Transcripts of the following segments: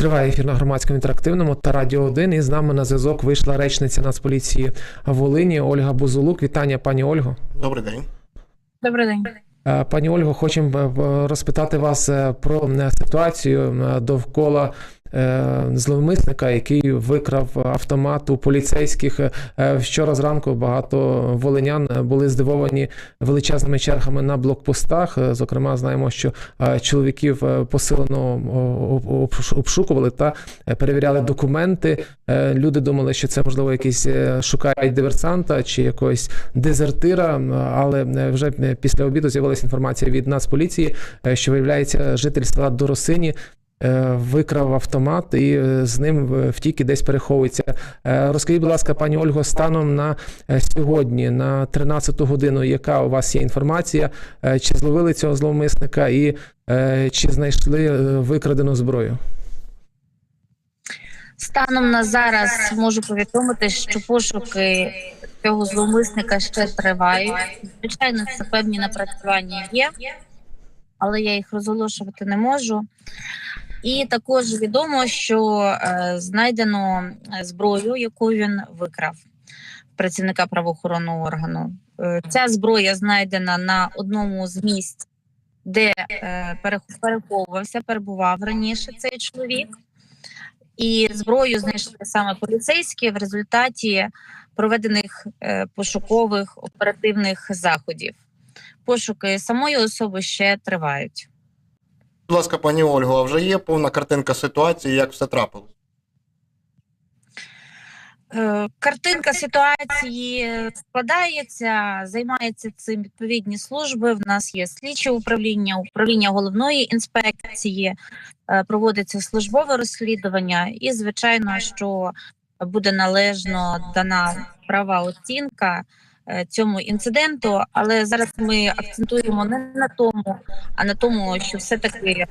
Триває ефір на громадському інтерактивному та радіо 1. І з нами на зв'язок вийшла речниця Нацполіції Волині Ольга Бузулук. Вітання, пані Ольго. Добрий день. Добрий день. Е, Пані Ольго, хочемо е, розпитати вас е, про ситуацію довкола зловмисника, який викрав автомат у поліцейських. Е, Вчора зранку багато волинян були здивовані величезними чергами на блокпостах. Е, Зокрема, знаємо, що е, чоловіків е, посилено обшукували та е, перевіряли документи. Е, Люди думали, що це можливо якийсь е, шукають диверсанта чи якогось дезертира. Але е, вже е, після обіду з'явилася інформація від Нацполіції, е, що виявляється, житель села Доросині. Е, Викрав автомат і е, з ним е, втік і десь переховується. Розкажіть, будь ласка, пані Ольго, станом на сьогодні, на 13 годину, яка у вас є інформація? Чи зловили цього зловмисника і чи знайшли викрадену зброю? Станом на зараз можу повідомити, що пошуки цього зловмисника ще тривають. Звичайно, це певні напрацювання є, але я їх розголошувати не можу. І також відомо, що е, знайдено е, зброю, яку він викрав працівника правоохоронного органу. Е, ця зброя знайдена на одному з місць, де переховувався, перебував раніше цей чоловік. І зброю знайшли саме поліцейські в результаті проведених пошукових оперативних заходів. Пошуки самої особи ще тривають. Будь ласка, пані Ольго, а вже є повна картинка ситуації, як все трапилось? Е, Картинка ситуації складається, займаються цим відповідні служби. В нас є слідче управління, управління головної інспекції, е, проводиться службове розслідування, і звичайно, що буде належно дана права оцінка цьому інциденту. Але зараз ми акцентуємо не на тому, а на тому, що все таки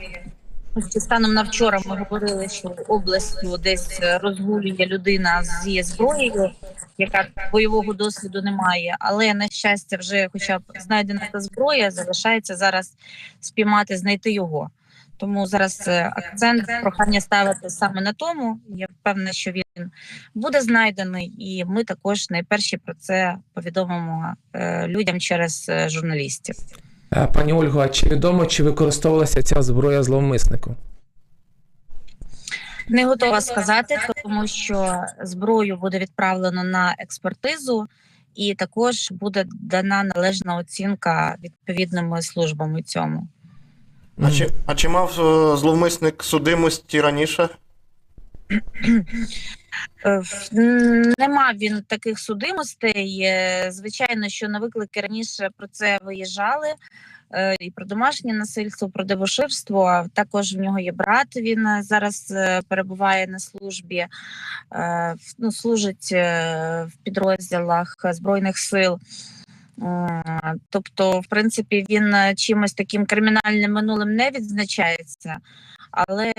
станом на вчора ми говорили, що областю десь розгулює людина зі зброєю, яка бойового досвіду не має. Але на щастя, вже хоча б знайдена та зброя, залишається зараз спіймати, знайти його. Тому зараз е, акцент прохання ставити саме на тому. Я впевнена, що він буде знайдений, і ми також найперші про це повідомимо е, людям через е, журналістів. Пані Ольго, а чи відомо, чи використовувалася ця зброя зловмиснику? Не готова сказати, тому що зброю буде відправлено на експертизу, і також буде дана належна оцінка відповідними службами цьому. А чи, а чи мав е, зловмисник судимості раніше? Е, в- м, Нема він таких судимостей. Е, Звичайно, що на виклики раніше про це виїжджали. І про домашнє насильство, про дебоширство. Також в нього є брат. Він зараз перебуває на службі, ну, служить в підрозділах збройних сил. Е, Тобто, в принципі, він е, чимось таким кримінальним минулим не відзначається, але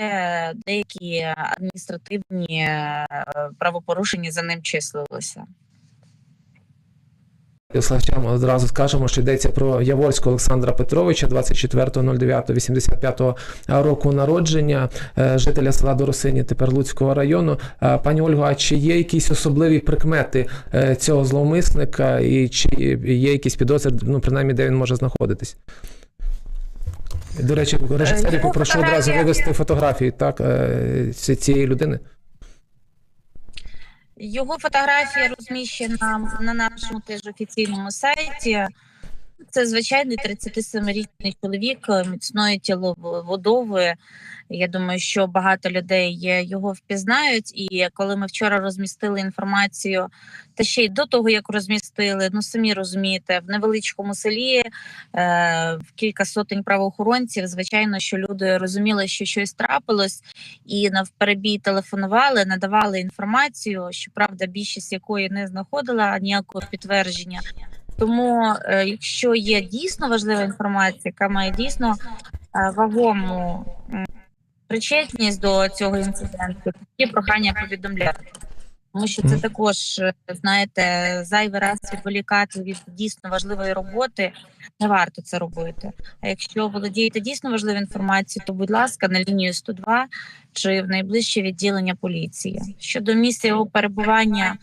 деякі адміністративні е, правопорушення за ним числилися. Славчам одразу скажемо, що йдеться про Яворського Олександра Петровича, 24.09.85 року народження, е, жителя села Доросині, тепер Луцького району. Е, Пані Ольго, а чи є якісь особливі прикмети е, цього зловмисника, і чи є якісь підозри, ну принаймні, де він може знаходитись? До речі, режисерів попрошу одразу вивести фотографії так, цієї людини. Його фотографія розміщена на нашому теж офіційному сайті. Це звичайний 37-річний чоловік е, міцної тіловодови. Я думаю, що багато людей його впізнають. І коли ми вчора розмістили інформацію, та ще й до того, як розмістили, ну самі розумієте, в невеличкому селі е, кілька сотень правоохоронців. Звичайно, що люди розуміли, що щось трапилось, і навперебій телефонували, надавали інформацію, щоправда, більшість якої не знаходила ніякого підтвердження. Тому, е, якщо є дійсно важлива інформація, яка має дійсно е, вагому причетність до цього інциденту, такі прохання повідомляти. Тому що це також, е, знаєте, зайвий раз відволікати від дійсно важливої роботи. Не варто це робити. А якщо володієте дійсно важливою інформацією, то будь ласка, на лінію 102 чи в найближче відділення поліції. Щодо місця його перебування,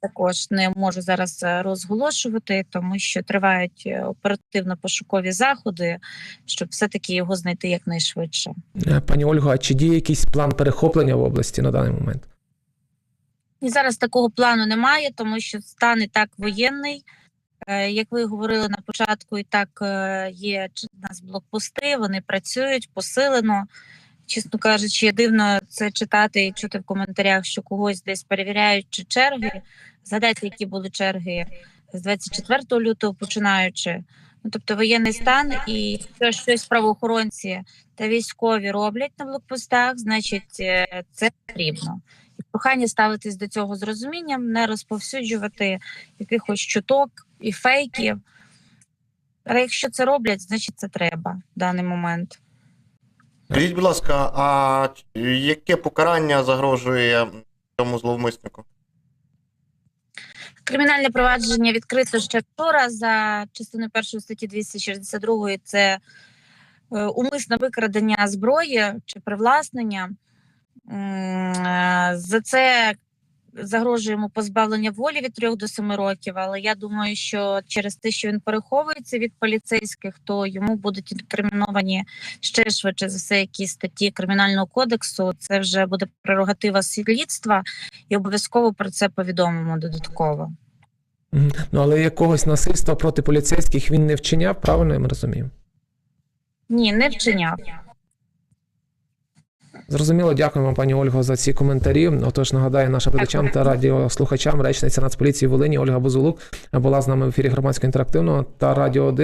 також не можу зараз е, розголошувати, тому що тривають е, оперативно-пошукові заходи, щоб все-таки його знайти якнайшвидше. Е, Пані Ольго, а чи діє якийсь план перехоплення в області на даний момент? І зараз такого плану немає, тому що стан і так воєнний. Як ви говорили на початку, і так є у нас блокпости, вони працюють посилено. Чесно кажучи, дивно це читати і чути в коментарях, що когось десь перевіряють чи черги. Згадайте, які були черги з 24 лютого починаючи. Ну, тобто воєнний стан, і якщо щось правоохоронці та військові роблять на блокпостах, значить е, це потрібно. І прохання ставитись до цього з розумінням, не розповсюджувати якихось чуток і фейків. Але якщо це роблять, значить це треба в даний момент. Скажіть, будь ласка, а яке покарання загрожує цьому зловмиснику? Кримінальне провадження відкрито ще вчора за частиною першої статті 262 це е, умисне викрадення зброї чи привласнення. Е, За це загрожує йому позбавлення волі від 3 до 7 років, але я думаю, що через те, що він переховується від поліцейських, то йому будуть інкриміновані ще швидше за все якісь статті кримінального кодексу. Це вже буде прерогатива слідства, і обов'язково про це повідомимо додатково. Ну але якогось насильства проти поліцейських він не вчиняв, правильно я розумію? Ні, не вчиняв. Зрозуміло, дякуємо пані Ольго, за ці коментарі. Отож, нагадаю нашим глядачам та радіослухачам, речниця Нацполіції Волині Ольга Бузулук була з нами в ефірі громадського інтерактивного та радіо 1.